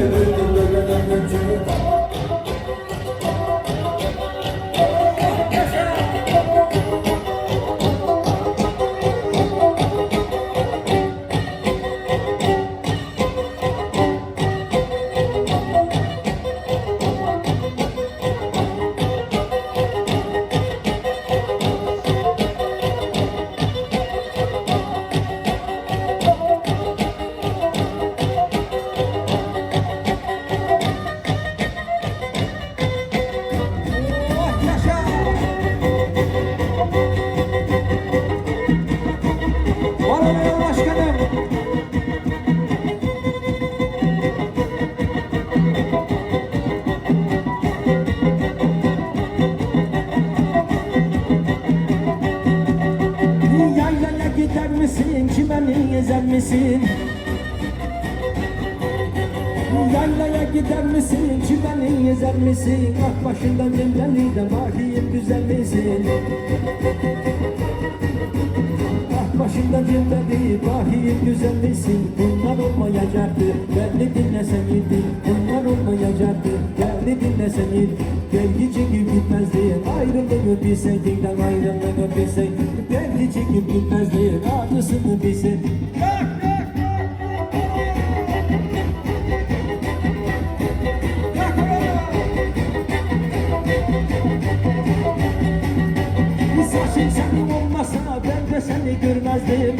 do do Yaylaya gider misin, çimeni gezer misin? Ak başından cemleni de mahiyet güzel misin? Ah başından cemleni mahiyet güzel misin? Bunlar olmayacaktı, belli dinlesen Bunlar olmayacaktı, belli dinlesen iyiydi Belki çekip gitmezdi, ayrılığı bilseydin ayrılığı bilseydin Belki çekip gitmezdi, acısını bilseydin Saçın senin olmasa ben de seni görmezdim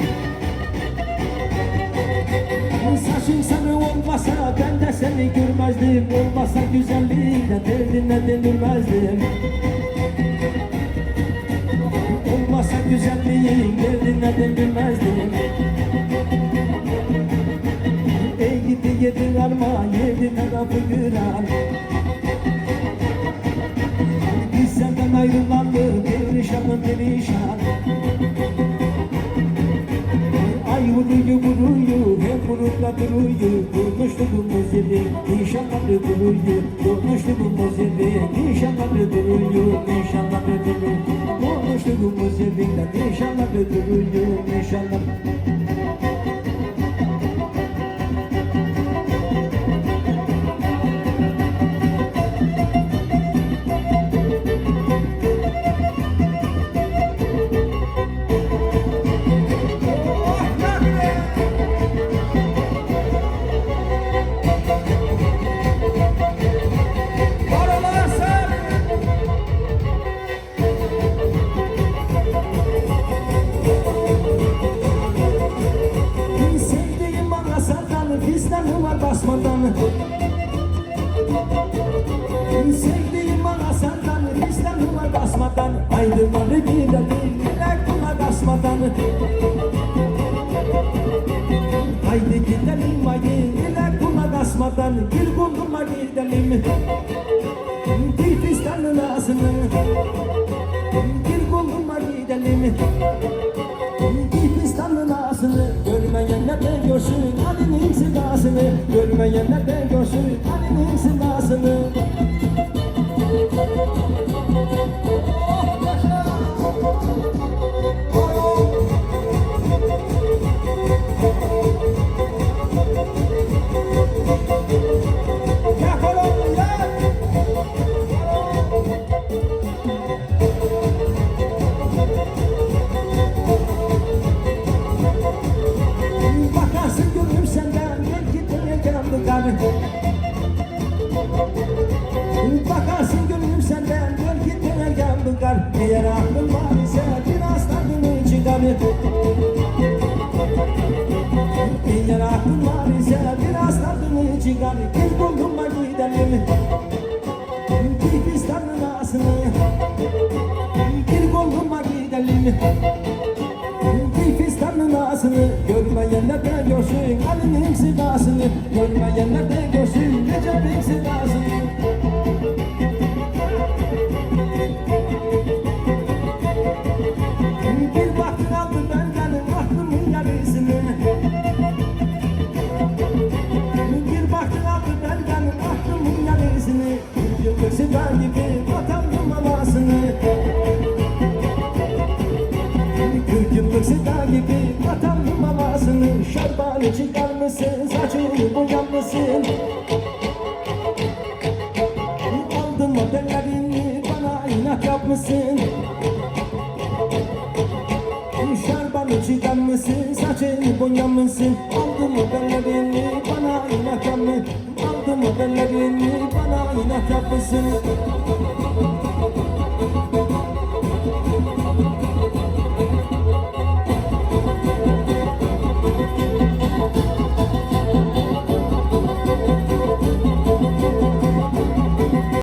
Saçın senin olmasa ben de seni görmezdim Olmasa güzelliğine derdine delirmezdim Olmasa güzelliğin derdine delirmezdim Ey gidi yedi arma yedi tarafı güran Ay vuruyor vuruyor hep vurukla duruyor Konuştuğumuz yeri inşallah duruyor Konuştuğumuz yeri inşallah duruyor İnşallah duruyor Konuştuğumuz yerinde inşallah duruyor İnşallah basmadan Ayrıları gidelim bile kula basmadan. Haydi gidelim ile kula basmadan. Bir kunduma gidelim. Bir fistanın ağzını Bir kunduma gidelim. Bir pistanın ağzını Görmeyenler de görsün Ali'nin sedasını Görmeyenler de görsün çıkar Gel bulunma gidelim Bir pistanın ağzını Bir koluma gidelim o gelmesin Aldım o tellerini bana inat yapmışsın. Şarbanı çiğdenmişsin, saçını bonyanmışsın Aldım o tellerini bana inat yapmışsın Aldım o tellerini bana inat yapmışsın.